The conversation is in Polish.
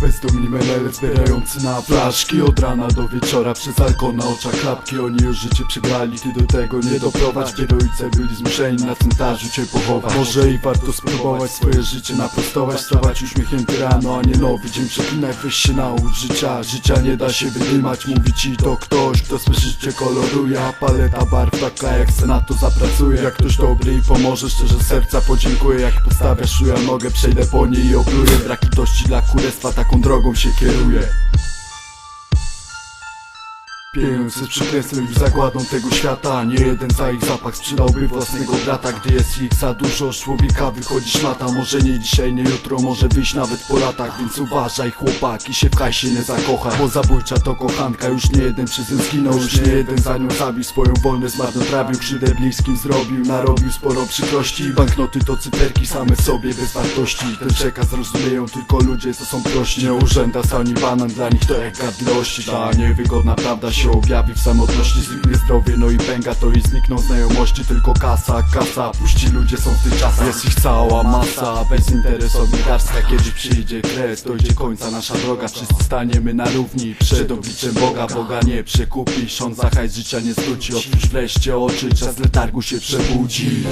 Bezdomni menele zbierający na flaszki. Od rana do wieczora przez alkohol na oczach klapki. Oni już życie przegrali, ty do tego nie doprowadź. Kiedy ojce byli zmuszeni na cmentarzu cię pochować. Może i warto spróbować swoje życie naprostować. Stawać uśmiechnięty rano, a nie nowy dzień przeklinaj Weź się naucz życia, życia nie da się wydymać. Mówi ci to ktoś, kto swe życie koloruje. A paleta barw taka jak se na to zapracuje. Jak ktoś dobry i pomoże, szczerze serca podziękuję. Jak postawiasz szuja nogę, przejdę po niej i opluję. Brak litości dla kurestwa, taką drogą się kieruję Pieniądze z przekleństwem już zagładą tego świata Nie jeden za ich zapach. Sprzedałby własnego brata Gdy jest ich za dużo, człowieka wychodzi szmata Może nie dzisiaj, nie jutro, może wyjść nawet po latach. Więc uważaj chłopaki, się w hajsie nie zakocha. Bo zabójcza to kochanka, już nie jeden przy tym zginął Już nie jeden za nią zabił, swoją wolność zmarnotrawił Krzywdę bliskim zrobił, narobił sporo przykrości. Banknoty to cyferki same w sobie bez wartości. Ten przekaz rozumieją tylko ludzie, co są prości. Nie urzęda, ani banan, dla nich to jak gadlości Ta niewygodna prawda się objawi w samotności Zniknie zdrowie, no i pęga to i znikną znajomości Tylko kasa, kasa, puści ludzie są w tych czasach. Jest ich cała masa, bezinteresownych garstka. Kiedy przyjdzie kres, dojdzie końca. Nasza droga Wszyscy staniemy na równi. Przed obliczem Boga Boga nie przekupisz, on za hajs życia nie zwróci. Otwórz wreszcie oczy, czas letargu się przebudzić